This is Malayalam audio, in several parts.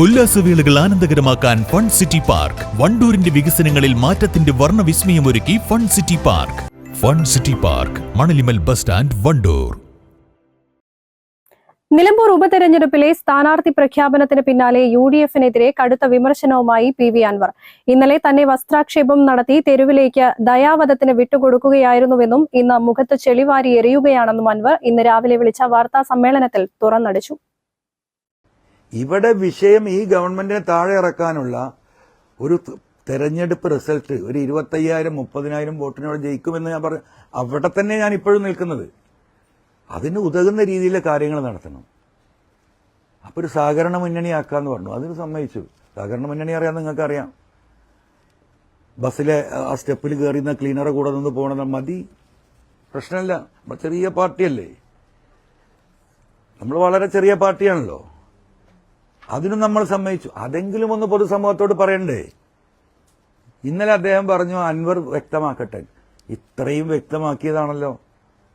ഉല്ലാസവേളകൾ ആനന്ദകരമാക്കാൻ ഫൺ സിറ്റി പാർക്ക്. വണ്ടൂരിന്റെ വികസനങ്ങളിൽ മാറ്റത്തിന്റെ വർണവിസ്മയമൊരുക്കി fun city park. Fun city park Manalimal bus stand Wandoor. Nilambur ഉപതെരഞ്ഞെടുപ്പിലെ സ്ഥാനാർത്ഥി പ്രഖ്യാപനത്തിന് പിന്നാലെ യു ഡി എഫിനെതിരെ കടുത്ത വിമർശനവുമായി പി വി അൻവർ. ഇന്നലെ തന്നെ വസ്ത്രാക്ഷേപം നടത്തി തെരുവിലേക്ക് ദയാവധത്തിന് വിട്ടുകൊടുക്കുകയായിരുന്നുവെന്നും ഇന്ന് മുഖത്ത് ചെളിവാരി എറിയുകയാണെന്നും അൻവർ ഇന്ന് രാവിലെ വിളിച്ച വാർത്താ സമ്മേളനത്തിൽ തുറന്നടിച്ചു. ഇവിടെ വിഷയം ഈ ഗവൺമെന്റിനെ താഴെ ഇറക്കാനുള്ള ഒരു തെരഞ്ഞെടുപ്പ് റിസൾട്ട് ഒരു ഇരുപത്തയ്യായിരം മുപ്പതിനായിരം വോട്ടിനോട് ജയിക്കുമെന്ന് ഞാൻ പറഞ്ഞു അവിടെ തന്നെ ഞാൻ ഇപ്പോഴും നിൽക്കുന്നത്. അതിന് ഉതകുന്ന രീതിയിലെ കാര്യങ്ങൾ നടത്തണം. അപ്പൊ ഒരു സഹകരണ മുന്നണിയാക്കാന്ന് പറഞ്ഞു. അതിന് സമ്മതിച്ചു. സഹകരണ മുന്നണി അറിയാം ബസ്സിലെ ആ സ്റ്റെപ്പിൽ കയറിയുന്ന ക്ലീനറെ കൂടെ നിന്ന് പോകണത് മതി. പ്രശ്നമില്ല ചെറിയ പാർട്ടിയല്ലേ. നമ്മൾ വളരെ ചെറിയ പാർട്ടിയാണല്ലോ. അതിനും നമ്മൾ സമ്മതിച്ചു. അതെങ്കിലും ഒന്ന് പൊതുസമൂഹത്തോട് പറയണ്ടേ? ഇന്നലെ അദ്ദേഹം പറഞ്ഞു അൻവർ വ്യക്തമാക്കട്ടെ. ഇത്രയും വ്യക്തമാക്കിയതാണല്ലോ.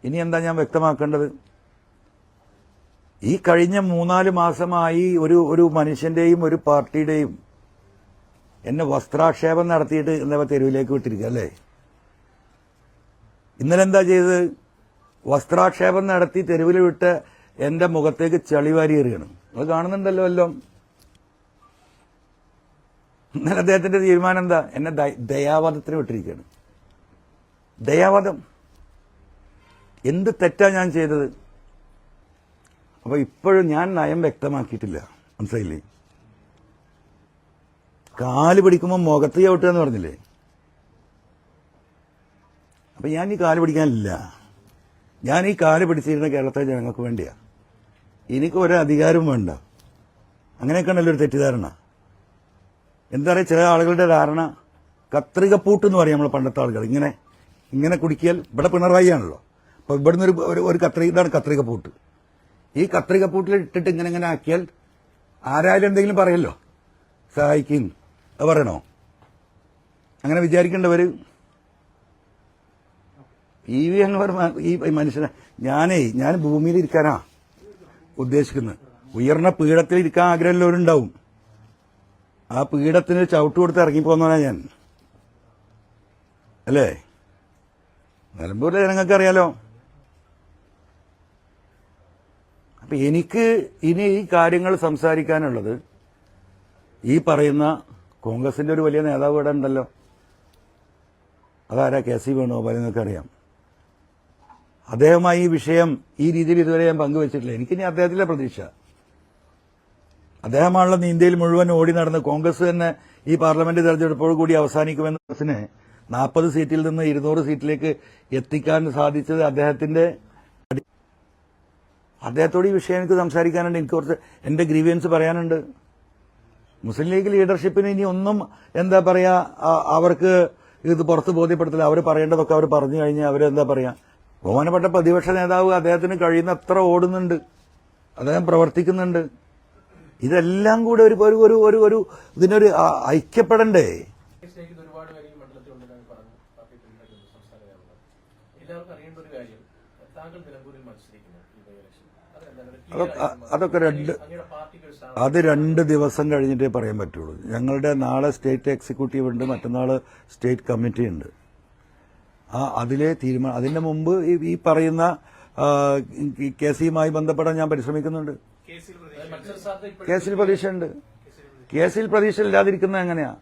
ഇനി എന്താ ഞാൻ വ്യക്തമാക്കേണ്ടത്? ഈ കഴിഞ്ഞ മൂന്നാൽ മാസമായി ഒരു ഒരു മനുഷ്യന്റെയും ഒരു പാർട്ടിയുടെയും എന്നെ വസ്ത്രാക്ഷേപം നടത്തിയിട്ട് എന്താ തെരുവിലേക്ക് വിട്ടിരിക്കുക അല്ലേ? ഇന്നലെ എന്താ ചെയ്തത്? വസ്ത്രാക്ഷേപം നടത്തി തെരുവിൽ വിട്ട് എന്റെ മുഖത്തേക്ക് ചളിവാരി എറിയണം. അത് കാണുന്നുണ്ടല്ലോ എല്ലാം. ഇന്നലെ അദ്ദേഹത്തിന്റെ തീരുമാനം എന്താ? എന്നെ ദയാവാദത്തിന് വിട്ടിരിക്കുകയാണ്. ദയാവാദം. എന്ത് തെറ്റാ ഞാൻ ചെയ്തത്? അപ്പൊ ഇപ്പോഴും ഞാൻ നയം വ്യക്തമാക്കിയിട്ടില്ല. മനസ്സിലായില്ലേ? കാൽ പിടിക്കുമ്പോൾ മുഖത്ത് ചവിട്ടുക എന്ന് പറഞ്ഞില്ലേ? അപ്പൊ ഞാൻ ഈ കാൽ പിടിക്കാനില്ല. ഞാൻ ഈ കാൽ പിടിച്ചിരുന്ന കേരളത്തിലെ ജനങ്ങൾക്ക് വേണ്ടിയാ. എനിക്ക് ഒരു അധികാരവും വേണ്ട. അങ്ങനെയൊക്കെയാണല്ലോ ഒരു തെറ്റിദ്ധാരണ. എന്താ പറയുക ചില ആളുകളുടെ ധാരണ കത്രികപ്പൂട്ട് എന്ന് പറയും നമ്മൾ പണ്ടത്തെ ആളുകൾ. ഇങ്ങനെ ഇങ്ങനെ കുടിക്കിയാൽ ഇവിടെ പിണറായി ആണല്ലോ അപ്പൊ ഇവിടുന്ന് ഒരു ഒരു- കത്രിക ഇതാണ് കത്രികപ്പൂട്ട്. ഈ കത്രികപ്പൂട്ടിൽ ഇട്ടിട്ട് ഇങ്ങനെ ഇങ്ങനെ ആക്കിയാൽ ആരായാലും എന്തെങ്കിലും പറയല്ലോ. സഹായിക്കും. പറയണോ? അങ്ങനെ വിചാരിക്കേണ്ടവര്? ഈ വി എന്ന് പറഞ്ഞ ഈ മനുഷ്യനെ ഞാനേ ഞാൻ ഭൂമിയിൽ ഇരിക്കാനാ ഉദ്ദേശിക്കുന്നത്. ഉയർന്ന പീഠത്തിൽ ഇരിക്കാൻ ആഗ്രഹമുള്ളവരുണ്ടാവും. ആ പീഠത്തിന് ചവിട്ട് കൊടുത്ത് ഇറങ്ങിപ്പോന്നവനാ ഞാൻ. അല്ലേ? നിലമ്പൂരിലെ ജനങ്ങൾക്ക് അറിയാലോ അപ്പൊ എനിക്ക് ഇനി ഈ കാര്യങ്ങൾ സംസാരിക്കാനുള്ളത് ഈ പറയുന്ന കോൺഗ്രസിന്റെ ഒരു വലിയ നേതാവ് ഇവിടെ ഉണ്ടല്ലോ. അതാരാ? കെ സി വേണുഗോപാൽ അറിയാം. അദ്ദേഹമായി ഈ വിഷയം ഈ രീതിയിൽ ഇതുവരെ ഞാൻ പങ്കുവച്ചിട്ടില്ല. എനിക്കിനി അദ്ദേഹത്തിലെ പ്രതീക്ഷ. അദ്ദേഹമാണല്ലോ ഇന്ത്യയിൽ മുഴുവൻ ഓടി നടന്ന് കോൺഗ്രസ് തന്നെ ഈ പാർലമെന്റ് തെരഞ്ഞെടുപ്പോട് കൂടി അവസാനിക്കുമെന്ന കോൺഗ്രസിനെ നാൽപ്പത് സീറ്റിൽ നിന്ന് ഇരുന്നൂറ് സീറ്റിലേക്ക് എത്തിക്കാൻ സാധിച്ചത് അദ്ദേഹത്തിന്റെ അദ്ദേഹത്തോട് ഈ വിഷയം എനിക്ക് സംസാരിക്കാനുണ്ട്. എനിക്ക് കുറച്ച് എന്റെ ഗ്രീവിയൻസ് പറയാനുണ്ട്. മുസ്ലിം ലീഗ് ലീഡർഷിപ്പിന് ഇനി ഒന്നും എന്താ പറയാ അവർക്ക് ഇത് പുറത്ത് ബോധ്യപ്പെടുത്തില്ല. അവർ പറയേണ്ടതൊക്കെ അവർ പറഞ്ഞു കഴിഞ്ഞാൽ അവരെന്താ പറയാ? ബഹുമാനപ്പെട്ട പ്രതിപക്ഷ നേതാവ് അദ്ദേഹത്തിന് കഴിയുന്ന അത്ര ഓടുന്നുണ്ട്. അദ്ദേഹം പ്രവർത്തിക്കുന്നുണ്ട്. ഇതെല്ലാം കൂടെ ഒരു ഒരു ഒരു ഒരു ഒരു ഇതിനൊരു ഐക്യപ്പെടണ്ടേ? അതൊക്കെ രണ്ട് അത് രണ്ട് ദിവസം കഴിഞ്ഞിട്ടേ പറയാൻ പറ്റുള്ളൂ. ഞങ്ങളുടെ നാളെ സ്റ്റേറ്റ് എക്സിക്യൂട്ടീവ് ഉണ്ട് മറ്റന്നാൾ സ്റ്റേറ്റ് കമ്മിറ്റി ഉണ്ട് ആ അതിലെ തീരുമാനം അതിന്റെ മുമ്പ് ഈ- ഈ പറയുന്ന കേസിയുമായി കേസുമായി ബന്ധപ്പെടാൻ ഞാൻ പരിശ്രമിക്കുന്നുണ്ട്. കേസിൽ പ്രതീക്ഷയുണ്ട്. കേസിൽ പ്രതീക്ഷ ഇല്ലാതിരിക്കുന്നത് എങ്ങനെയാ?